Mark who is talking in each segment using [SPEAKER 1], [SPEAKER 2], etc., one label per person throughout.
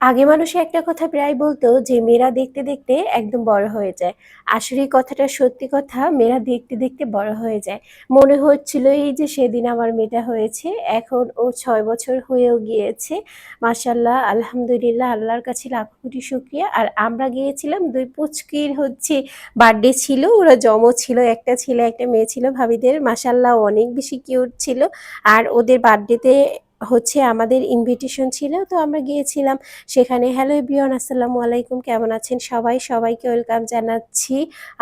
[SPEAKER 1] আগে মানুষে একটা কথা প্রায় বলতো যে, মেয়েরা দেখতে দেখতে একদম বড় হয়ে যায়। আসলে কথাটা সত্যি কথা, মেয়েরা দেখতে দেখতে বড় হয়ে যায়। মনে হচ্ছিল এই যে, সেদিন আমার মেয়েটা হয়েছে, এখন ও ছয় বছর হয়েও গিয়েছে। মাসাল্লাহ আলহামদুলিল্লাহ, আল্লাহর কাছে লাখ কোটি শুক্রিয়া। আর আমরা গিয়েছিলাম, দুই পুচকির হচ্ছে বার্থডে ছিল, ওরা জমো ছিল, একটা ছেলে, একটা মেয়ে ছিল ভাবিদের। মাসাল্লাহ অনেক বেশি কিউট ছিল। আর ওদের বার্থডেতে হচ্ছে আমাদের ইনভিটেশন ছিল, তো আমরা গিয়েছিলাম সেখানে। হ্যালো এভরিওয়ান আসসালামু আলাইকুম, কেমন আছেন সবাই? সবাইকে ওয়েলকাম জানাচ্ছি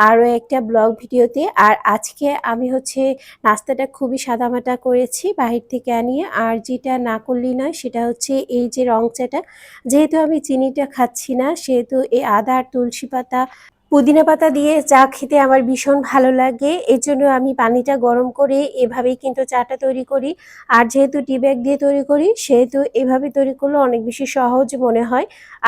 [SPEAKER 1] আরও একটা ব্লগ ভিডিওতে। আর আজকে আমি হচ্ছে নাস্তাটা খুবই সাদামাটা করেছি বাহির থেকে আনিয়ে। আর যেটা না করলেই নয়, সেটা হচ্ছে এই যে রং চাটা যেহেতু আমি চিনিটা খাচ্ছি না, সেহেতু এই আদা আর তুলসী পাতা পুদিনা পাতা দিয়ে চা খেতে আমার ভীষণ ভালো লাগে। এর জন্য আমি পানিটা গরম করে এভাবেই কিন্তু চাটা তৈরি করি। আর যেহেতু টি ব্যাগ দিয়ে তৈরি করি, সেহেতু এভাবে তৈরি করলে অনেক বেশি সহজ মনে হয়।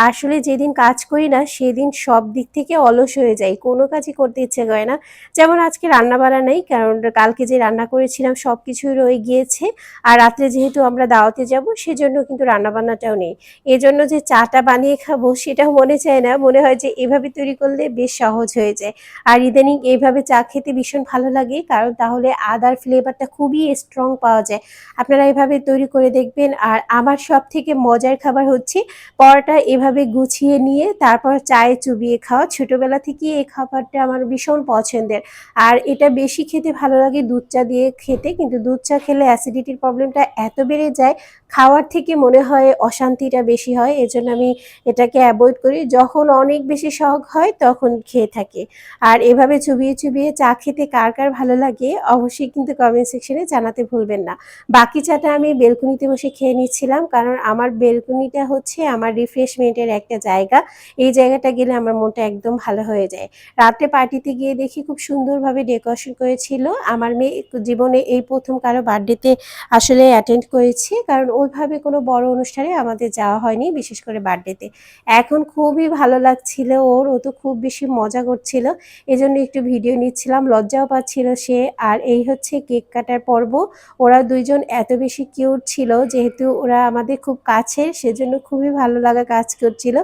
[SPEAKER 1] আসলে যেদিন কাজ করি না, সেদিন সব দিক থেকে অলস হয়ে যায় কোনো কাজই করতে ইচ্ছে করে না। যেমন আজকে রান্না বাড়া নেই, কারণ কালকে যে রান্না করেছিলাম সব কিছুই রয়ে গিয়েছে। আর রাত্রে যেহেতু আমরা দাওয়াতে যাব, সেজন্য কিন্তু রান্না বান্নাটাও নেই। এজন্য যে চাটা বানিয়ে খাব, সেটাও মনে চায় না। মনে হয় যে এভাবে তৈরি করলে বেশ সহজ হয়ে যায়। আর ইদানিং এইভাবে চা খেতে ভীষণ ভালো লাগে, কারণ তাহলে আদার ফ্লেভারটা খুবই স্ট্রং পাওয়া যায়। আপনারা এভাবে তৈরি করে দেখবেন। আর আমার সব থেকে মজার খাবার হচ্ছে পরোটা এভাবে গুছিয়ে নিয়ে তারপর চায়ে চুবিয়ে খাওয়া। ছোটবেলা থেকে এই খাবারটা আমার ভীষণ পছন্দের। আর এটা বেশি খেতে ভালো লাগে দুধ চা দিয়ে খেতে, কিন্তু দুধ চা খেলে অ্যাসিডিটির প্রবলেমটা এত বেড়ে যায়, খাওয়ার থেকে মনে হয় অশান্তিটা বেশি হয়। এজন্য আমি এটাকে অ্যাভয়েড করি। যখন অনেক বেশি শখ হয়, তখন খেয়ে থাকে। আর এভাবে চুবিয়ে চুবিয়ে চা খেতে কার কার ভালো লাগে, অবশ্যই কিন্তু কমেন্ট সেকশনে জানাতে ভুলবেন না। বাকি চাটা আমি বেলকুনিতে বসে খেয়ে নিচ্ছিলাম, কারণ আমার বেলকুনিটা হচ্ছে আমার রিফ্রেশমেন্টের একটা জায়গা। এই জায়গাটা গেলে আমার মনটা একদম ভালো হয়ে যায়। রাত্রে পার্টিতে গিয়ে দেখি খুব সুন্দরভাবে ডেকোরেশন করেছিল। আমার মেয়ে জীবনে এই প্রথম কারও বার্থডেতে আসলে অ্যাটেন্ড করেছি, কারণ ওইভাবে কোনো বড় অনুষ্ঠানে আমাদের যাওয়া হয়নি, বিশেষ করে বার্থডেতে এখন খুবই ভালো লাগছিল ওর, ও তো খুব বেশি মজা করছিল। এজন্য একটু ভিডিও নিচ্ছিলাম, লজ্জাও পাচ্ছিল সে। আর এই হচ্ছে কেক কাটার পর্ব। ওরা দুইজন এত বেশি কিউট ছিল, যেহেতু ওরা আমাদের খুব কাছের, সেজন্য খুবই ভালো লাগা কাজ করছিল।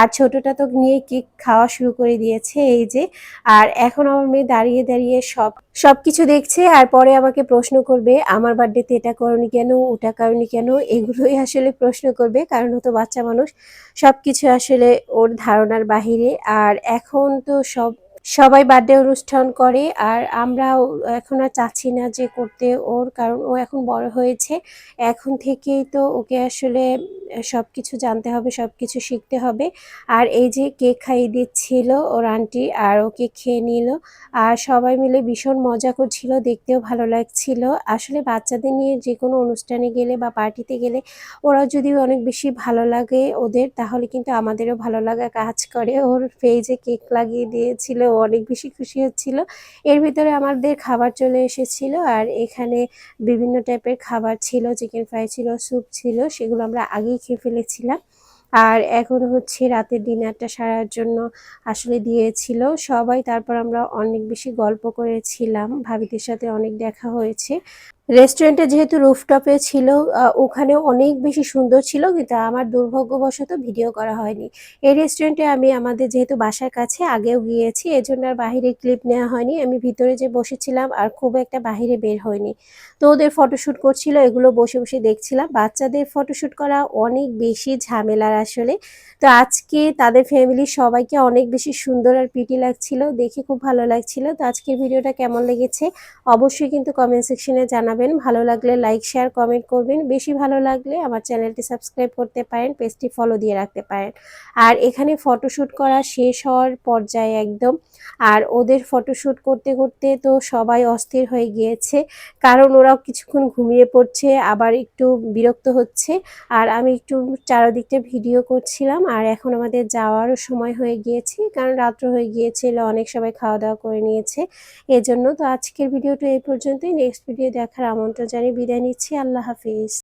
[SPEAKER 1] আর ছোটটা তো নিয়ে কেক খাওয়া শুরু করে দিয়েছে এই যে। আর এখন আমার মেয়ে দাঁড়িয়ে দাঁড়িয়ে সব সব কিছু দেখছে আর পরে আমাকে প্রশ্ন করবে, আমার বার্থডেতে এটা করনি কেন? ওটা করনি কেন? এগুলোই আসলে প্রশ্ন করবে, কারণ হতো বাচ্চা মানুষ। সব কিছু আসলে ওর ধারণার বাহিরে। আর এখন তো সব, সবাই বার্থডে অনুষ্ঠান করে আর আমরাও এখন আর চাচ্ছি না যে করতে ওর, কারণ ও এখন বড় হয়েছে। এখন থেকেই তো ওকে আসলে সব কিছু জানতে হবে সব কিছু শিখতে হবে। আর এই যে কেক খাইয়ে দিচ্ছিল ওর আন্টি আর ওকে খেয়ে নিল। আর সবাই মিলে ভীষণ মজা করছিল, দেখতেও ভালো লাগছিল। আসলে বাচ্চাদের নিয়ে যে কোনো অনুষ্ঠানে গেলে বা পার্টিতে গেলে ওরা যদি অনেক বেশি ভালো লাগে ওদের, তাহলে কিন্তু আমাদেরও ভালো লাগা কাজ করে। ওর পেজে কেক লাগিয়ে দিয়েছিল, ও অনেক বেশি খুশি হচ্ছিল। এর ভিতরে আমাদের খাবার চলে এসেছিল আর এখানে বিভিন্ন টাইপের খাবার ছিল চিকেন ফ্রাই ছিল স্যুপ ছিল, সেগুলো আমরা আগেই খেয়ে ফেলেছিলাম। আর এখন হচ্ছে রাতের ডিনারটা সারার জন্য আসলে দিয়েছিল সবাই। তারপর আমরা অনেক বেশি গল্প করেছিলাম, ভাবিদের সাথে অনেক দেখা হয়েছে। রেস্টুরেন্টে যেহেতু রুফটপে ছিল ওখানে অনেক বেশি সুন্দর ছিল, কিন্তু আমার দুর্ভাগ্যবশত ভিডিও করা হয়নি। এই রেস্টুরেন্টে আমি আমাদের যেহেতু বাসার কাছে, আগেও গিয়েছি, এজন্য আর বাহিরে ক্লিপ নেওয়া হয়নি। আমি ভিতরে যে বসেছিলাম, আর খুব একটা বাহিরে বের হয়নি। তো ওদের ফটোশ্যুট করছিল, এগুলো বসে বসে দেখছিলাম। বাচ্চাদের ফটোশ্যুট করা অনেক বেশি ঝামেলার আসলে। তো আজকে তাদের ফ্যামিলির সবাইকে অনেক বেশি সুন্দর আর পিটি লাগছিল, দেখে খুব ভালো লাগছিল। তো আজকের ভিডিওটা কেমন লেগেছে? অবশ্যই কিন্তু কমেন্ট সেকশনে জানা জানাবেন। ভালো লাগলে লাইক শেয়ার কমেন্ট করবেন। বেশি ভালো লাগলে আমার চ্যানেলটি সাবস্ক্রাইব করতে পারেন, পেজটি ফলো দিয়ে রাখতে পারেন। আর এখানে ফটোশ্যুট করা শেষ হওয়ার পর্যায়ে একদম। আর ওদের ফটোশ্যুট করতে করতে তো সবাই অস্থির হয়ে গিয়েছে। কারণ ওরাও কিছুক্ষণ ঘুমিয়ে পড়ছে, আবার একটু বিরক্ত হচ্ছে। আর আমি একটু চারোদিকটা ভিডিও করছিলাম, আর এখন আমাদের যাওয়ারও সময় হয়ে গিয়েছে। কারণ রাত্র হয়ে গিয়েছিল, অনেক সবাই খাওয়া দাওয়া করে নিয়েছে। এজন্য তো আজকের ভিডিওটা এই পর্যন্তই। নেক্সট ভিডিও আমন্ত্রণ জানিয়ে বিদায় নিচ্ছি। আল্লাহ হাফিজ।